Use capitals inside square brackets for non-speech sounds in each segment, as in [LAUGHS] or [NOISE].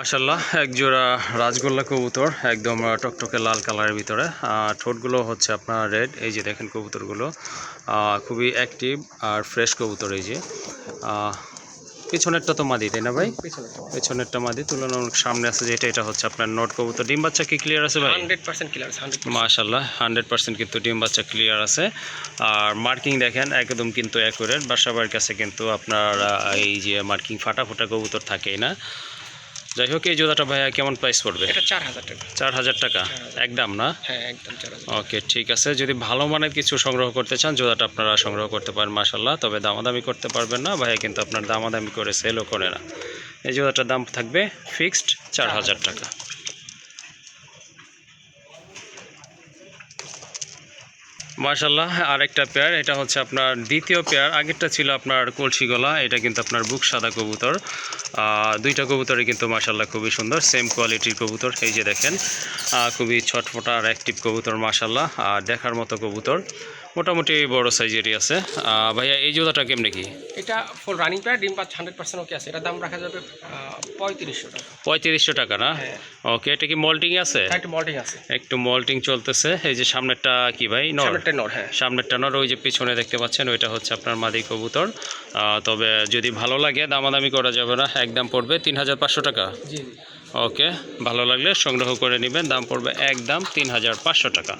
মাশাল্লাহ এক জোড়া রাজগোল্লা কবুতর একদম টকটকে লাল কালারের ভিতরে। ঠোঁটগুলো হচ্ছে আপনার রেড এই যে দেখেন কবুতরগুলো। খুবই অ্যাক্টিভ আর ফ্রেশ কবুতর এই যে। পিছনেরটা তো মাদি তাই না ভাই? পেছনেরটা মাদি তুলনামূলক সামনে আছে যেটা এটা হচ্ছে আপনার নোট কবুতর। ডিম বাচ্চা কি ক্লিয়ার আছে ভাই? হান্ড্রেড পার্সেন্ট ক্লিয়ার হান্ড্রেড মাশাল্লাহ হান্ড্রেড পার্সেন্ট কিন্তু ডিম বাচ্চা ক্লিয়ার আছে। আর মার্কিং দেখেন একদম কিন্তু অ্যাকুরেট বাসাবার কাছে কিন্তু আপনার এই যে মার্কিং ফাটা ফোটা কবুতর থাকেই না। যাই হোক এই জোড়াটা ভাইয়া কেমন প্রাইস পড়বে? এটা চার হাজার টাকা। চার হাজার টাকা একদম না? হ্যাঁ একদম চার ওকে ঠিক আছে। যদি ভালো মানের কিছু সংগ্রহ করতে চান জোড়াটা আপনারা সংগ্রহ করতে পারেন মাসাল্লাহ তবে দামাদামি করতে পারবেন না ভাইয়া কিন্তু আপনার দামাদামি করে সেলও করে না। এই জোড়াটার দাম থাকবে ফিক্সড চার হাজার টাকা। মার্শাল্লাহ আরেকটা পেয়ার এটা হচ্ছে আপনার দ্বিতীয় পেয়ার আগেরটা ছিল আপনার কলসি গলা, এটা কিন্তু আপনার বুক সাদা কবুতর। দুইটা কবুতরই কিন্তু মার্শাল্লাহ খুবই সুন্দর সেম কোয়ালিটির কবুতর, এই যে দেখেন খুবই ছটফটা আর অ্যাক্টিভ কবুতর মার্শাল্লাহ আর দেখার মতো কবুতর। মোটামুটি বড় সাইজেরই আছে। ভাইয়া এই জোড়াটা কেমনে কি? এটা ফুল রানিং প্যাড ডিম পাঁচ হান্ড্রেড পার্সেন্ট ওকে আছে। এটা দাম রাখা যাবে পঁয়ত্রিশশো টাকা। পঁয়ত্রিশশো টাকা না? হ্যাঁ। ওকে এটা কি মল্টিং আছে? একটু মল্টিং আছে। একটু মল্টিং চলতেছে। এই যে সামনেরটা কি ভাই? নর? সামনেরটা নর হ্যাঁ। সামনেরটা নর ওই যে পিছনে দেখতে পাচ্ছেন ওইটা হচ্ছে আপনার মাদি কবুতর। তবে যদি ভালো লাগে দামাদামি করা যাবে না একদম পড়বে তিন হাজার পাঁচশো টাকা। জি ওকে ভালো লাগলে সংগ্রহ করে নেবেন দাম পড়বে একদম তিন হাজার পাঁচশো টাকা।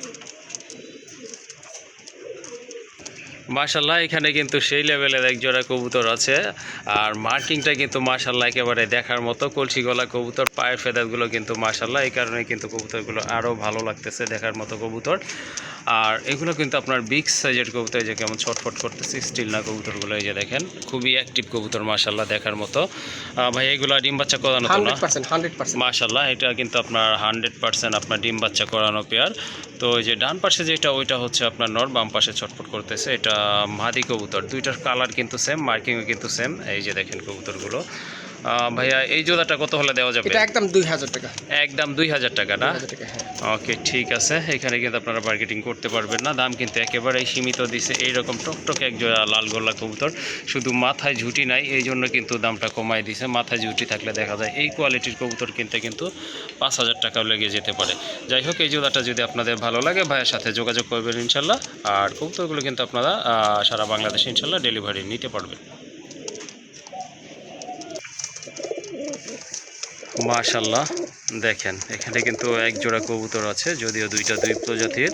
মাশাল্লাহ এখানে কিন্তু সেই লেভেলের এক জোড়া কবুতর আছে। আর মার্কিংটা কিন্তু মাশাল্লাহ একেবারে দেখার মতো। কলসি গলা কবুতর, পায়ের ফেদারগুলো কিন্তু মাশাল্লাহ এই কারণে কিন্তু কবুতরগুলো আরও ভালো লাগতেছে দেখার মতো কবুতর। আর এগুলো কিন্তু আপনার বিগ সাইজের কবুতর যে কেমন ছটফট করতেছে স্টিল না কবুতরগুলো এই যে দেখেন খুবই অ্যাক্টিভ কবুতর মাশাল্লাহ দেখার মতো। ভাই এগুলো ডিম বাচ্চা করানো তো না? মাশাল্লাহ এটা কিন্তু আপনার হান্ড্রেড পার্সেন্ট আপনার ডিম বাচ্চা করানো পেয়ার তো ওই যে ডান পাশে যেটা ওইটা হচ্ছে আপনার নর বাম পাশে ছটফট করতেছে। এটা মাদি কবুতর দুইটার কালার কিন্তু সেম মার্কিংও কিন্তু সেম এই যে দেখেন কবুতরগুলো। ভাইয়া এই জোড়াটা কত হলে দেওয়া যাবে? এটা একদম দুই হাজার টাকা। একদম দুই হাজার টাকা না? টাকা হ্যাঁ। ওকে ঠিক আছে। এখানে কিন্তু আপনারা মার্কেটিং করতে পারবেন না। দাম কিন্তু একেবারেই সীমিত দিছে। এইরকম টকটকে এক জোড়া লাল গোল্লা কবুতর। শুধু মাথায় ঝুটি নাই এই জন্য কিন্তু দামটা কমাই দিছে। মাথায় ঝুটি থাকলে দেখা যায় এই কোয়ালিটির কবুতর কিনতে কিন্তু পাঁচ হাজার টাকাও লেগে যেতে পারে। যাই হোক এই জোড়াটা যদি আপনাদের ভালো লাগে ভাইয়ের সাথে যোগাযোগ করবেন ইনশাল্লাহ। আর কবুতরগুলো কিন্তু আপনারা সারা বাংলাদেশে ইনশাল্লাহ ডেলিভারি নিতে পারবেন। মাশাল্লাহ দেখেন, এখানে কিন্তু এক জোড়া কবুতর আছে, যদিও দুইটা দুই প্রজাতির,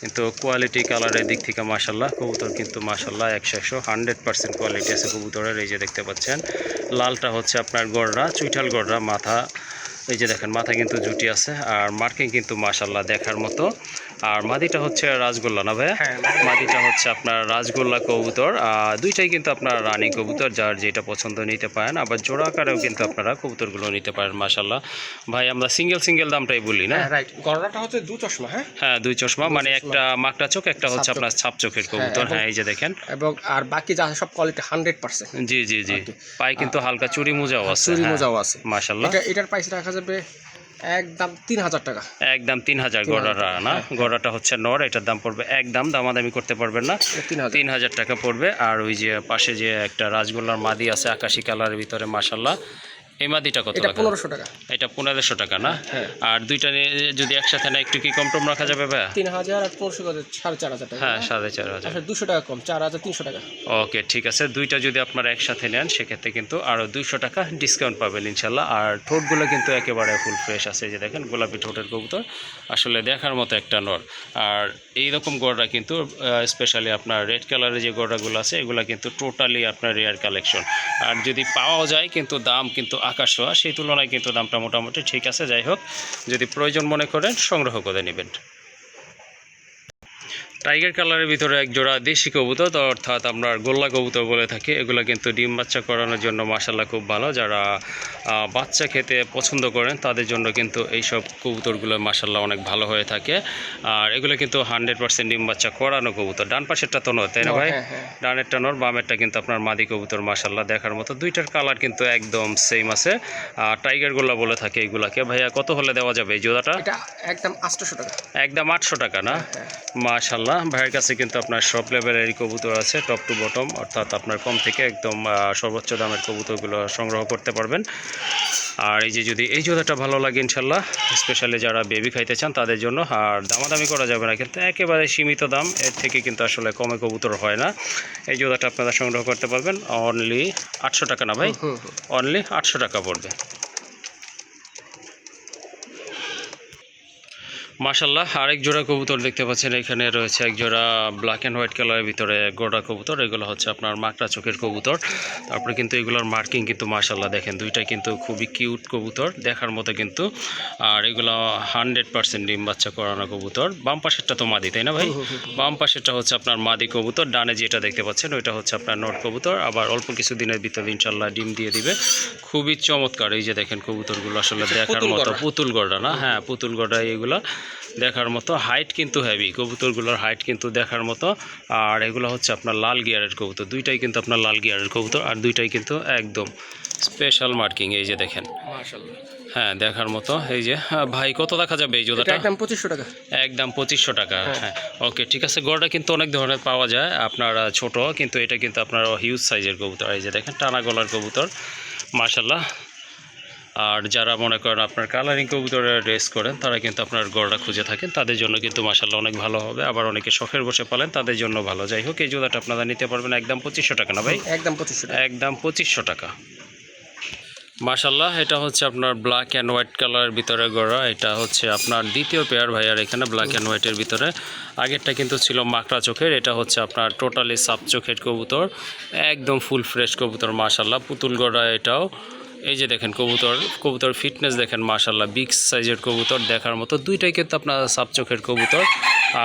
কিন্তু কোয়ালিটি কালারের দিক থেকে মাশাল্লাহ কবুতর কিন্তু মাশাল্লাহ একশো একশো হান্ড্রেড পার্সেন্ট কোয়ালিটি আছে কবুতরের, এই যে দেখতে পাচ্ছেন। লালটা হচ্ছে আপনার গড়রা চুইঠাল গড়রা মাথা, এই যে দেখেন, মাথা কিন্তু জুটি আছে, আর মার্কিং কিন্তু মাশাল্লাহ দেখার মতো। আর মাদিটা হচ্ছে রাজগোল্লা না ভাইয়া? হ্যাঁ মাদিটা হচ্ছে আপনার রাজগোল্লা কবুতর। আর দুইটাই কিন্তু আপনার রানী কবুতর যার যেটা পছন্দ নিতে পারেন। আবার জোড়া আকারেও কিন্তু আপনারা কবুতরগুলো নিতে পারেন মাশাল্লাহ ভাই আমরা সিঙ্গেল সিঙ্গেল দামটাই বলি না? হ্যাঁ গড়াটা হচ্ছে দু চশমা হ্যাঁ? হ্যাঁ দুই চশমা। মানে একটা মাকড়া চোখ একটা হচ্ছে আপনার ছাপ চোখের কবুতর। হ্যাঁ এই যে দেখেন। এবং আর বাকি যা সব কোয়ালিটি হান্ড্রেড পার্সেন্ট জি জি জি. পায়ে কিন্তু হালকা চুরি মোজাও আছে। চুরি হ্যাঁ। মোজাও আছে। মাশাল্লাহ এটা এটার প্রাইস রাখা যাবে একদম তিন হাজার টাকা। একদম তিন হাজার তিন গড়াটা না? গড়াটা হচ্ছে নর এটার দাম পড়বে একদম দামাদামি করতে পারবেন না। তিন হাজার তিন হাজার টাকা পড়বে। আর ওই যে পাশে যে একটা রাজগোল্লার মাদি আছে আকাশি কালারের ভিতরে মাসাল্লাহ এই মাদিটা কত এটা টাকা পনেরোশো টাকা। এটা পনেরোশো টাকা না? হ্যাঁ। আর দুইটা যদি একসাথে না একটু কি কম টম রাখা যাবে তিন হাজার আর পনেরোশো সাড়ে চার হাজার টাকা। হ্যাঁ সাড়ে চার হাজার। আচ্ছা দুশো টাকা কম চার হাজার তিনশো টাকা। ওকে ঠিক আছে। দুইটা যদি আপনারা একসাথে নেন সেক্ষেত্রে কিন্তু আরও দুইশো টাকা ডিসকাউন্ট পাবেন ইনশাল্লাহ। আর ঠোঁটগুলো কিন্তু একেবারে ফুল ফ্রেশ আছে যে দেখেন গোলাপি ঠোঁটের কবুতর। আসলে দেখার মতো একটা নর। আর এই রকম গড়া কিন্তু স্পেশালি আপনার রেড কালারের যে গড়াগুলো আছে এগুলো কিন্তু টোটালি আপনার রেয়ার কালেকশন আর যদি পাওয়াও যায় কিন্তু দাম কিন্তু আকাশ ছোঁয়া, সেই তুলনায় কিন্তু দামটা মোটামুটি ঠিক আছে। যাই হোক, যদি প্রয়োজন মনে করেন, সংগ্রহ করে নেবেন। টাইগার কালারের ভিতরে এক জোড়া দেশি কবুতর অর্থাৎ আমরা গোল্লা কবুতর বলে থাকি। এগুলো কিন্তু ডিম বাচ্চা করানোর জন্য মাসাল্লাহ খুব ভালো। যারা বাচ্চা খেতে পছন্দ করেন তাদের জন্য কিন্তু এইসব কবুতরগুলো মাসাল্লাহ অনেক ভালো হয়ে থাকে। আর এগুলো কিন্তু হান্ড্রেড পার্সেন্ট ডিম বাচ্চা করানো কবুতর। ডান পাশেরটা তো নয় তাই না ভাই? হ্যাঁ, হ্যাঁ। ডানেরটা নর বামেরটা কিন্তু আপনার মাদি কবুতর মাসাল্লাহ দেখার মতো। দুইটার কালার কিন্তু একদম সেম আছে। আর টাইগার গোল্লা বলে থাকে এইগুলাকে ভাইয়া কত হলে দেওয়া যাবে এই জোড়াটা? এটা একদম আটশোশো টাকা। একদম আটশো টাকা না? হ্যাঁ। মাশাল্লাহ ভাইয়ের কাছে কিন্তু আপনার সব লেভেলের কবুতর আছে টপ টু বটম অর্থাৎ আপনার কম থেকে একদম সর্বোচ্চ দামের কবুতরগুলো সংগ্রহ করতে পারবেন। আর এই যে যদি এই জোড়াটা ভালো লাগে ইনশাল্লাহ স্পেশালি যারা বেবি খাইতে চান তাদের জন্য আর দামাদামি করা যাবে না কিন্তু একেবারে সীমিত দাম এর থেকে কিন্তু আসলে কমে কবুতর হয় না। এই জোড়াটা আপনারা সংগ্রহ করতে পারবেন অনলি আটশো টাকা না ভাই? অনলি আটশো টাকা পড়বে। মাশাল্লাহ আরেক জোড়া কবুতর দেখতে পাচ্ছেন এখানে রয়েছে এক জোড়া ব্ল্যাক অ্যান্ড হোয়াইট কালারের ভিতরে গোড়া কবুতর এগুলো হচ্ছে আপনার মাকড়া চোখের কবুতর। তারপরে কিন্তু এগুলোর মার্কিং কিন্তু মাশাল্লাহ দেখেন দুইটাই কিন্তু খুবই কিউট কবুতর দেখার মতো কিন্তু। আর এগুলো হান্ড্রেড পার্সেন্ট ডিম বাচ্চা করানো কবুতর বাম পাশেরটা তো মাদি তাই না ভাই? বাম পাশেরটা হচ্ছে আপনার মাদি কবুতর ডানে যেটা দেখতে পাচ্ছেন ওইটা হচ্ছে আপনার নট কবুতর আবার অল্প কিছু দিনের ভিতরে ইনশাল্লাহ ডিম দিয়ে দিবে। খুবই চমৎকার এই যে দেখেন কবুতরগুলো আসলে দেখার মতো পুতুল গড়া না? হ্যাঁ পুতুল গড়া এগুলো। দেখার মতো হাইট কিন্তু হেভি কবুতরগুলোর হাইট কিন্তু দেখার মতো। আর এগুলো হচ্ছে আপনার লাল গিয়ারের কবুতর দুইটাই কিন্তু আপনার লাল গিয়ারের কবুতর আর দুইটাই কিন্তু একদম স্পেশাল মার্কিং এই যে দেখেন। হ্যাঁ দেখার মতো এই যে হ্যাঁ, ভাই কত দেখা যাবে এই জোড়াটা? একদম পঁচিশশো টাকা। একদম পঁচিশশো টাকা হ্যাঁ। ওকে ঠিক আছে গড়টা কিন্তু অনেক ধরনের পাওয়া যায় আপনার ছোট কিন্তু এটা কিন্তু আপনার হিউজ সাইজের কবুতর এই যে দেখেন টানা গলার কবুতর। মাশাল্লাহ আর যারা মনে করেন আপনার কালারিং কবুতরের রেস করেন তারা কিন্তু আপনার গড়টা খুঁজে থাকেন। তাদের জন্য কিন্তু মাশাল্লাহ অনেক ভালো হবে। আবার অনেকে শখের বসে পালেন তাদের জন্য ভালো। যাই হোক এই জোড়াটা আপনারা নিতে পারবেন একদম পঁচিশশো টাকা না ভাই? একদম পঁচিশশো একদম পঁচিশশো টাকা। মাশাল্লাহ এটা হচ্ছে আপনার ব্ল্যাক অ্যান্ড হোয়াইট কালারের ভিতরে গড়া। এটা হচ্ছে আপনার দ্বিতীয় পেয়ার ভাইয়ার এখানে ব্ল্যাক অ্যান্ড হোয়াইটের ভিতরে। আগেরটা কিন্তু ছিল মাকড়া চোখের এটা হচ্ছে আপনার টোটালি সাপ চোখের কবুতর। একদম ফুল ফ্রেশ কবুতর মাশাল্লাহ পুতুল গড়া এটাও। এই যে দেখেন কবুতর কবুতর ফিটনেস দেখেন মাশাল্লাহ বিগ সাইজের কবুতর দেখার মতো। দুইটাই কিন্তু আপনার সাপ চোখের কবুতর,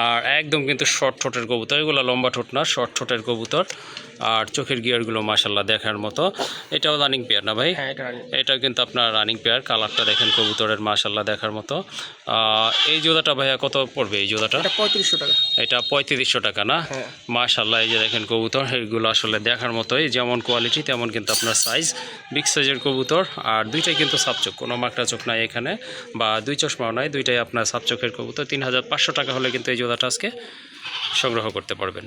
আর একদম কিন্তু শর্ট ঠোঁটের কবুতর। এগুলো লম্বা ঠোঁট না শর্ট ঠোঁটের কবুতর। আর চোখের গিয়ারগুলো মাশাল্লাহ দেখার মতো। এটাও রানিং পেয়ার না ভাই? হ্যাঁ এটা কিন্তু আপনার রানিং পেয়ার কালারটা দেখেন কবুতরের মাশাল্লাহ দেখার মতো। এই জোড়াটা ভাইয়া কত পড়বে এই এটা পঁয়ত্রিশশো টাকা। এটা পঁয়ত্রিশশো টাকা না? হ্যাঁ। মাশাল্লাহ এই যে দেখেন কবুতর এগুলো আসলে দেখার মতোই। যেমন কোয়ালিটি তেমন কিন্তু আপনার সাইজ বিগ সাইজের কবুতর আর দুইটাই কিন্তু সাপচোখ কোনো মাকড়া চোখ নাই এখানে বা দুই চশমাও নাই দুইটাই আপনার সাপচোখের কবুতর। তিন হাজার পাঁচশো টাকা হলে কিন্তু এই জোড়াটা আজকে সংগ্রহ করতে পারবেন।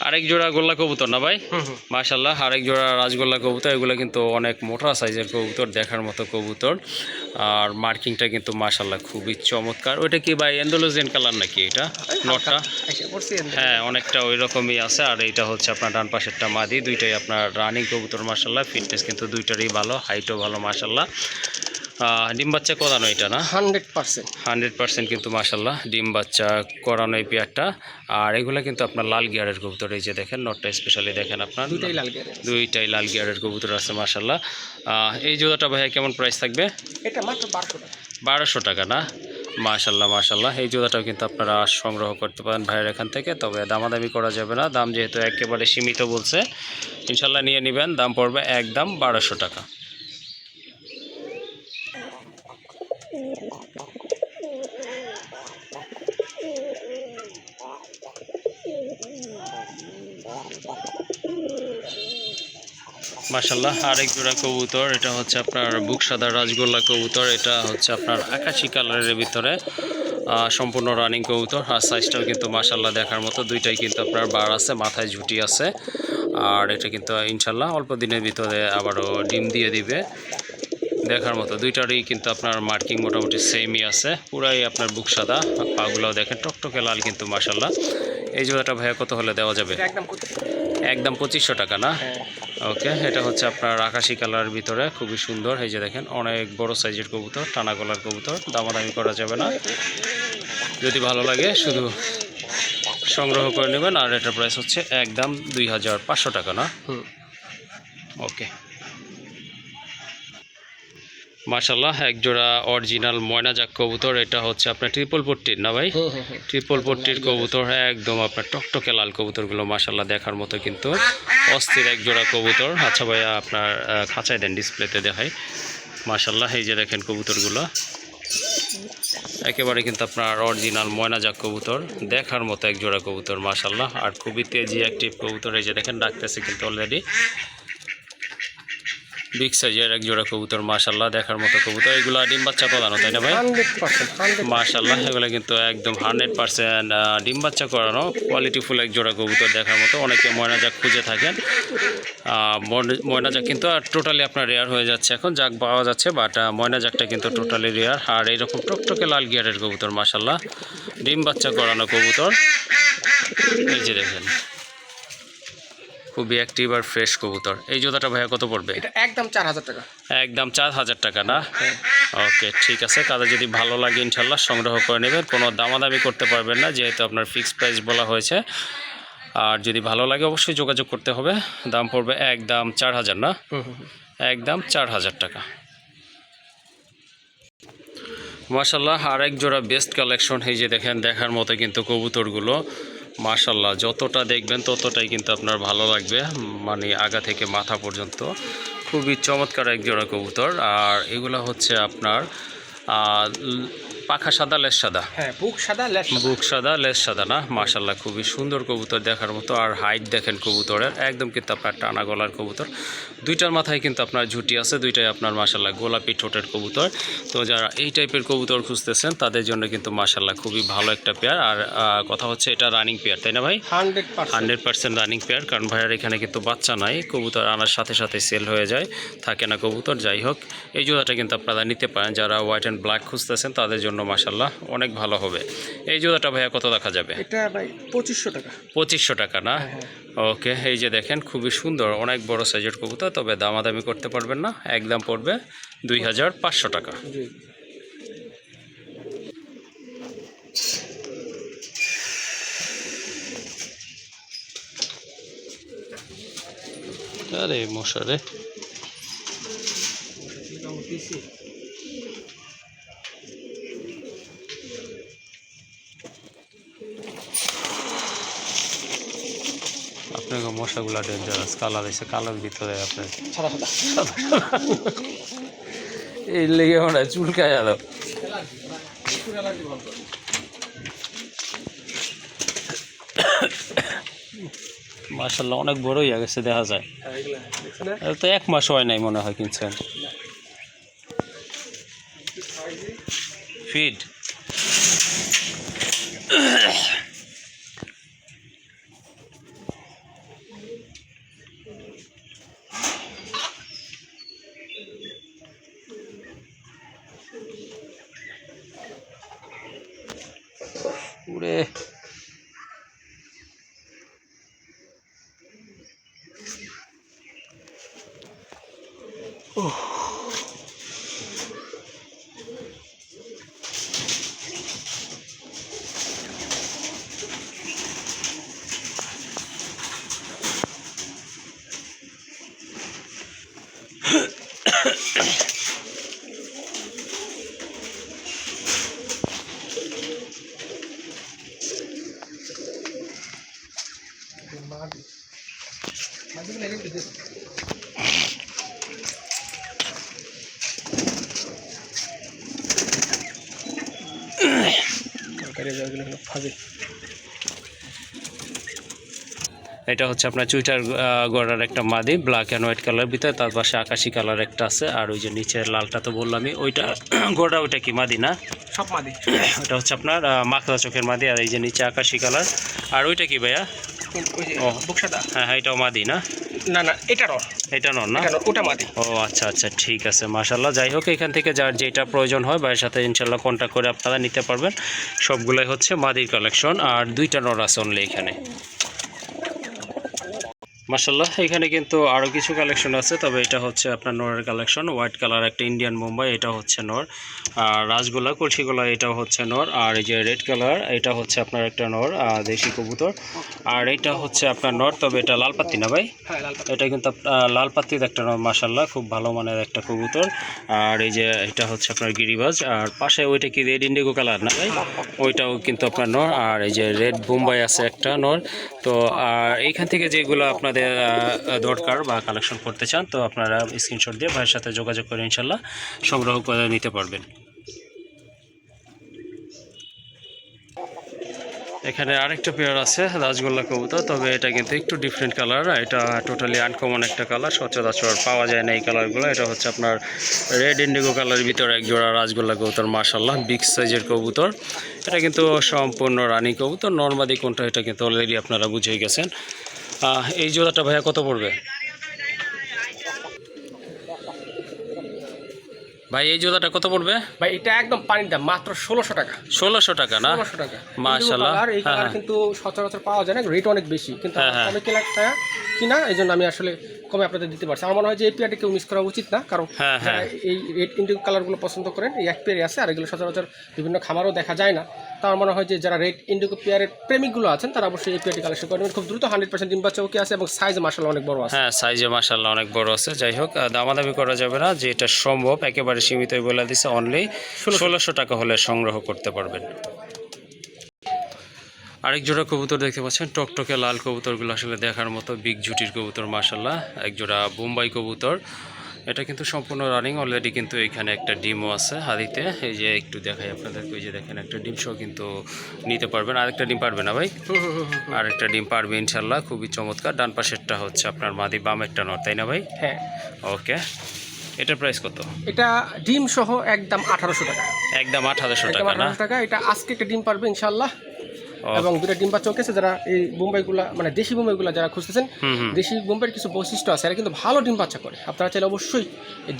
আরেক জোড়া গোল্লা কবুতর না ভাই? মাশাল্লাহ আরেক জোড়া রাজগোল্লা কবুতর এগুলো কিন্তু অনেক মোটা সাইজের কবুতর দেখার মতো কবুতর। আর মার্কিংটা কিন্তু মাশাল্লাহ খুবই চমৎকার। ওইটা কি ভাই এন্ডোলোজিয়ান কালার নাকি এটা? নটটা? থেকে। হ্যাঁ অনেকটা ওই রকমই আছে। আর এইটা হচ্ছে আপনার ডান পাশেরটা মাদি দুইটাই আপনার রানিং কবুতর মাশাল্লাহ ফিটনেস কিন্তু দুইটারই ভালো হাইটও ভালো মাশাল্লাহ আহ, ডিম বাচ্চা করানো এটা না? Hundred percent. হান্ড্রেড পার্সেন্ট কিন্তু মাশাল্লাহ ডিম বাচ্চা করানো এই পেয়ারটা। আর এগুলো কিন্তু আপনার লাল গিয়ারের কবুতর এই যে দেখেন নটটা স্পেশালি দেখেন আপনার। দুইটাই লাল গেরে দুইটাই লাল গিয়ারের কবুতর আছে মাশাল্লাহ আহ, এই জোড়াটা ভাইয়া কেমন প্রাইস থাকবে? এটা মাত্র বারোশো টাকা। বারোশো টাকা না? মাশাল্লাহ মাশাল্লাহ এই জোড়াটাও কিন্তু আপনারা সংগ্রহ করতে পারেন ভাইয়ের এখান থেকে তবে দামাদামি করা যাবে না। দাম যেহেতু একেবারে সীমিত বলছে ইনশাল্লাহ নিয়ে নেবেন। দাম পড়বে একদম বারোশো টাকা। মাশাল্লাহ আরেক জোড়া কবুতর এটা হচ্ছে আপনার বুক সাদা রাজগোল্লা কবুতর এটা হচ্ছে আপনার আকাশি কালারের ভিতরে সম্পূর্ণ রানিং কবুতর আর সাইজটাও কিন্তু মাশাল্লাহ দেখার মতো দুইটাই কিন্তু আপনার বার আছে মাথায় ঝুটি আছে আর এটা কিন্তু ইনশাল্লাহ অল্প দিনের ভিতরে আবারও ডিম দিয়ে দিবে দেখার মতো দুইটারই কিন্তু আপনার মার্কিং মোটামুটি সেমই আছে পুরাই আপনার বুক সাদা পাগুলোও দেখেন টকটকে লাল কিন্তু মাশাল্লাহ এই জোড়াটা ভাইয়া কত হলে দেওয়া যাবে? একদম পঁচিশশো একদম পঁচিশশো টাকা না? হ্যাঁ। ওকে এটা হচ্ছে আপনার আকাশি কালার ভিতরে খুবই সুন্দর। এই যে দেখেন অনেক বড় সাইজের কবুতর টানা গলার কবুতর দামাদামি করা যাবে না। যদি ভালো লাগে শুধু সংগ্রহ করে নেবেন আর এটার প্রাইস হচ্ছে একদম দুই হাজার পাঁচশো টাকা না? হুম। ওকে। মাশাল্লাহ এক জোড়া অরিজিনাল ময়না জাক কবুতর এটা হচ্ছে আপনার ট্রিপল পট্টির না ভাই? হুম হুম হুম ট্রিপল পট্টির কবুতর হ্যাঁ একদম আপনার টকটকে লাল কবুতরগুলো মাশাল্লাহ দেখার মতো কিন্তু অস্থির এক জোড়া কবুতর। আচ্ছা ভাইয়া আপনার খাঁচায় দেন ডিসপ্লেতে দেখাই। মাশাল্লাহ এই যে দেখেন কবুতরগুলো। একেবারে কিন্তু আপনার অরিজিনাল ময়নাজাক কবুতর দেখার মতো এক জোড়া কবুতর মাশাল্লাহ আর খুবই তেজি অ্যাক্টিভ কবুতর এই যে দেখেন ডাকতেছে কিন্তু অলরেডি বিগ সাইজের এক জোড়া কবুতর মাশাল্লাহ দেখার মতো কবুতর। এগুলো ডিম বাচ্চা করানো তাই না ভাই? মাশাল্লাহ এগুলো কিন্তু একদম হান্ড্রেড পার্সেন্ট ডিম বাচ্চা করানো কোয়ালিটিফুল এক জোড়া কবুতর দেখার মতো। অনেকে ময়না জাক খুঁজে থাকেন। ময়না- জাক কিন্তু টোটালি আপনার রেয়ার হয়ে যাচ্ছে এখন যাক পাওয়া যাচ্ছে বাট ময়না জাকটা কিন্তু টোটালি রেয়ার আর এইরকম টকটকে লাল গিয়ারের কবুতর মাশাল্লাহ ডিম বাচ্চা করানো কবুতর। এই যে দেখেন। খুবই অ্যাক্টিভ আর ফ্রেশ কবুতর। এই জোড়াটা ভাইয়া কত পড়বে? এটা একদম চার হাজার টাকা। একদম চার হাজার টাকা না? ওকে ঠিক আছে কাদের যদি ভালো লাগে ইনশাল্লাহ সংগ্রহ করে নেবেন। কোনো দামাদামি করতে পারবেন না যেহেতু আপনার ফিক্সড প্রাইস বলা হয়েছে। আর যদি ভালো লাগে অবশ্যই যোগাযোগ করতে হবে। দাম পড়বে একদম চার হাজার না। একদম চার হাজার টাকা। মাশাল্লাহ আর এক জোড়া বেস্ট কালেকশন এই যে দেখেন দেখার মতো কিন্তু কবুতরগুলো। মাশাল্লাহ যতটা দেখবেন ততটাই কিন্তু আপনার ভালো লাগবে মানে আগা থেকে মাথা পর্যন্ত। খুবই চমৎকার এক জোড়া কবুতর। আর এগুলো হচ্ছে আপনার পাখা সাদা লেস সাদা? হ্যাঁ বুক সাদা লেস সাদা। বুক সাদা লেস সাদা না? মাশাল্লাহ খুবই সুন্দর কবুতর দেখার মতো। আর হাইট দেখেন কবুতরের। একদম কিন্তু আপনার টানা গলার কবুতর। দুইটার মাথায় কিন্তু আপনার ঝুটি আছে। দুইটাই আপনার মাশাল্লাহ গোলাপি ঠোঁটের কবুতর। তো যারা এই টাইপের কবুতর খুঁজতেছেন তাদের জন্য কিন্তু মাশাল্লাহ খুবই ভালো একটা পেয়ার আর কথা হচ্ছে এটা রানিং পেয়ার তাই না ভাই? Hundred hundred percent running pair কারণ ভাইয়ার এখানে কিন্তু বাচ্চা নাই। কবুতর আনার সাথে সাথে সেল হয়ে যায়। থাকে না কবুতর যাই হোক। এই জোড়াটা কিন্তু আপনারা নিতে পারেন। যারা হোয়াইট অ্যান্ড ব্ল্যাক খুঁজতেছেন তাদের জন্য মাসাল্লাহ অনেক ভালো হবে। এই জোড়াটা ভাইয়া কত দেখা যাবে? এটা ভাই পঁচিশশো টাকা। পঁচিশশো টাকা না? হ্যাঁ ওকে এই যে দেখেন খুবই সুন্দর। অনেক বড় সাইজের কবুতর তবে দামাদামি করতে পারবেন না। একদম পড়বে দুই হাজার পাঁচশো টাকা। আরে মশারে। মশাগুলা ডেঞ্জারাস কালার এসে কালার ভিতরে আপনার সাদা এই লেগে মনে চুলকায় আলো মার্শাল্লাহ অনেক বড় হয়ে গেছে দেখা যায়। তো এক মাস হয় নাই মনে হয় কিনছেন। ফিড মাদি মাদিগুলো এগুলো দিতে তরকারি যাগুলো হলো ফাজি এটা হচ্ছে আপনার চুইটার গড়ার একটা মাদি ব্ল্যাক অ্যান্ড হোয়াইট কালার ভিতরে তার পাশে আকাশি কালার একটা আছে আর ওই যে নিচের লালটা তো বললামই ওইটা [CLEARS THROAT] গোড়া ওইটা কি মাদি না? সব মাদি। [CLEARS THROAT] ওটা হচ্ছে আপনার মাখলা চোখের মাদি আর এই যে নিচে আকাশি কালার আর ওইটা কি ভাইয়া। হ্যাঁ হ্যাঁ এটাও মাদি না? না না এটা নর এটা নন না? ওটা মাদি। ও আচ্ছা আচ্ছা ঠিক আছে মাশাল্লাহ যাই হোক এখান থেকে যার যেটা প্রয়োজন হয় ভাইয়ের সাথে ইনশাল্লাহ কন্ট্যাক্ট করে আপনারা নিতে পারবেন। সবগুলাই হচ্ছে মাদির কালেকশন আর দুইটা নর আছে অনলি এখানে। মাশাল্লাহ এখানে কিন্তু আরও কিছু কালেকশন আছে তবে এটা হচ্ছে আপনার নরের কালেকশন হোয়াইট কালার একটা ইন্ডিয়ান মুম্বাই এটা হচ্ছে নর। আর রাজগোলা কলসিগোলা এটাও হচ্ছে নর। আর এই যে রেড কালার এটা হচ্ছে আপনার একটা নর দেশি কবুতর। আর এটা হচ্ছে আপনার নর তবে এটা লাল পাত্তি না ভাই? হ্যাঁ পাতা। এটা কিন্তু লাল পাত্তির একটা মাসাল্লাহ খুব ভালো মানের একটা কবুতর। আর এই যে এটা হচ্ছে আপনার গিরিবাজ আর পাশে ওইটা কি রেড ইন্ডিগো কালার না ভাই? ওইটাও কিন্তু আপনার নর। আর এই যে রেড বোম্বাই আছে একটা নর। তো আর এইখান থেকে যেগুলো আপনাদের আহ, দরকার বা কালেকশন করতে চান তো আপনারা স্ক্রিনশট দিয়ে ভাইয়ের সাথে যোগাযোগ করে ইনশাল্লাহ সংগ্রহ করে নিতে পারবেন। এখানে আরেকটা পেয়ার আছে রাজগোল্লা কবুতর তবে এটা কিন্তু একটু ডিফারেন্ট কালার এটা টোটালি আনকমন একটা কালার সচরাচর পাওয়া যায় না এই কালারগুলো এটা হচ্ছে আপনার রেড ইন্ডিগো কালারের ভিতরে এক জোড়া রাজগোল্লা কবুতর মার্শাল্লাহ বিগ সাইজের কবুতর। এটা কিন্তু সম্পূর্ণ রানী কবুতর নর্মাদি কোনটা এটা কিন্তু অলরেডি আপনারা বুঝেই গেছেন। এই জোড়াটা ভাইয়া কত পড়বে ভাই এই জোড়াটা কত পড়বে ভাই এটা একদম পানির দাম মাত্র ষোলোশো টাকা ষোলোশো টাকা না ষোলোশো টাকা মাশাআল্লাহ। কালার এই হ্যাঁ, কালার হ্যাঁ। কিন্তু সচরাচর পাওয়া যায় না রেট অনেক বেশি কিন্তু হ্যাঁ, হ্যাঁ। আমি কেনা কিনা এই জন্য আমি আসলে কমে আপনাদের দিতে পারছি আমার মনে হয় যে এই পেয়ারটি কেউ মিস করা উচিত না কারণ হ্যাঁ, হ্যাঁ। এই রেড ইন্ডিগো কালারগুলো পছন্দ করেন এই এক পেয়ারই আছে আর এগুলো সচরাচর বিভিন্ন খামারও দেখা যায় না আমার মনে হয় যে যারা রেড ইন্ডিগো পেয়ারের প্রেমিকগুলো আছেন তারা অবশ্যই এই পেয়ারটি কালেকশন করবেন খুব দ্রুত হান্ড্রেড পার্সেন্ট ডিম বাচ্চা ওকে আছে এবং সাইজ মাসাল অনেক বড় আছে। হ্যাঁ সাইজে মাসাল্লাহ অনেক বড় আছে। যাই হোক দামাদামি করা যাবে না যে এটা সম্ভব একেবারে সীমিতই বলে দিছে অনলি ষোলোশো। টাকা হলে সংগ্রহ করতে পারবেন। আরেক জোড়া কবুতর দেখতে পাচ্ছেন টকটকে লাল কবুতরগুলো আসলে দেখার মতো বিগ জুটির কবুতর মাসাল্লাহ এক জোড়া বোম্বাই কবুতর। এটা কিন্তু সম্পূর্ণ রানিং অলরেডি কিন্তু এখানে একটা ডিমও আছে হাদিতে এই যে একটু দেখাই আপনাদেরকে ওই যে দেখেন একটা ডিম সহ কিন্তু নিতে পারবেন। আরেকটা ডিম পারবে না ভাই? [LAUGHS] আরেকটা ডিম পারবে ইনশাল্লাহ খুবই চমৎকার। ডান পাশেরটা হচ্ছে আপনার মাদি বামেরটা নর তাই না ভাই? হ্যাঁ। ওকে। এটার প্রাইস কত? এটা ডিম সহ একদম আঠারোশো টাকা। একদম একদম টাকা আঠারোশো টাকা। এটা আজকে একটা ডিম পারবে ইনশাল্লাহ এবং দুটা ডিম বাচ্চা যারা এই বোম্বাইগুলা মানে দেশি বোম্বাইগুলা যারা খুঁজতেছেন দেশি বোম্বাইয়ের কিছু বৈশিষ্ট্য আছে এরা কিন্তু ভালো ডিম বাচ্চা করে। আপনারা চাইলে অবশ্যই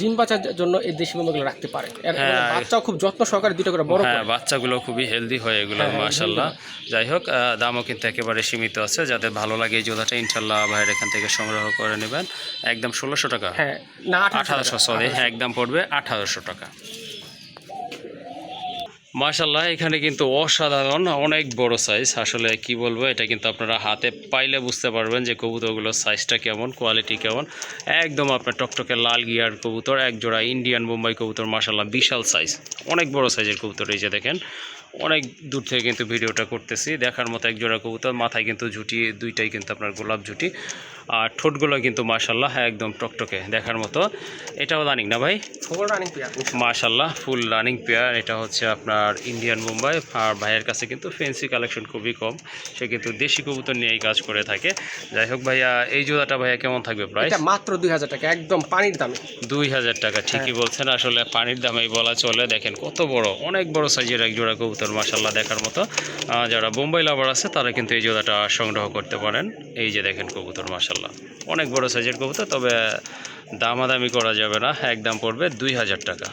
ডিম বাচ্চার জন্য এই দেশি বোম্বাইগুলো রাখতে পারেন। এর হ্যাঁ। বাচ্চাও খুব যত্ন সহকারে দুটো করে বড় হ্যাঁ বাচ্চাগুলো খুবই হেলদি হয় এগুলো হ্যাঁ, মাশাল্লাহ যাই হোক দামও কিন্তু একেবারে সীমিত আছে। যাদের ভালো লাগে এই জোড়াটা ইনশাল্লাহ ভাইয়ের এখান থেকে সংগ্রহ করে নেবেন। একদম ষোলোশো টাকা। হ্যাঁ না আঠারোশো আঠারোশো সরি হ্যাঁ একদম পড়বে আঠারোশো টাকা। মাশাল্লাহ এখানে কিন্তু অসাধারণ, অনেক বড় সাইজ আসলে কি বলব, এটা কিন্তু আপনারা হাতে পাইলে বুঝতে পারবেন যে কবুতরগুলোর সাইজটা কেমন কোয়ালিটি কেমন। একদম আপনার টকটকে লাল গিয়ার কবুতর, এক জোড়া ইন্ডিয়ান বোম্বাই কবুতর মাশাল্লাহ বিশাল সাইজ অনেক বড় সাইজের কবুতর এই যে দেখেন। অনেক দূর থেকে কিন্তু ভিডিওটা করতেছি, দেখার মতো এক জোড়া কবুতর, মাথায় কিন্তু ঝুটি, দুইটাই কিন্তু আপনার গোলাপ ঝুটি। আর ঠোঁটগুলো কিন্তু মাশাল্লাহ একদম টকটকে দেখার মতো। এটাও রানিং না ভাই? মাশাল্লাহ ফুল রানিং পেয়ার এটা হচ্ছে আপনার ইন্ডিয়ান মুম্বাই আর ভাইয়ের কাছে কিন্তু ফেন্সি কালেকশন খুবই কম। সে কিন্তু দেশি কবুতর নিয়েই কাজ করে থাকে। যাই হোক ভাইয়া এই জোড়াটা ভাইয়া কেমন থাকবে প্রাইস এটা মাত্র দুই হাজার টাকা একদম পানির দামে। দুই হাজার টাকা ঠিকই বলছেন। আসলে পানির দামেই বলা চলে। দেখেন কত বড় অনেক বড় সাইজের এক জোড়া কবুতর মাশাল্লাহ দেখার মতো। যারা বোম্বাই লাভার আছে তারা কিন্তু এই জোড়াটা সংগ্রহ করতে পারেন। এই যে দেখেন কবুতর মাশাল্লাহ অনেক বড় সাইজের কবুতর তবে দামাদামি করা যাবে না একদম পড়বে দুই হাজার টাকা।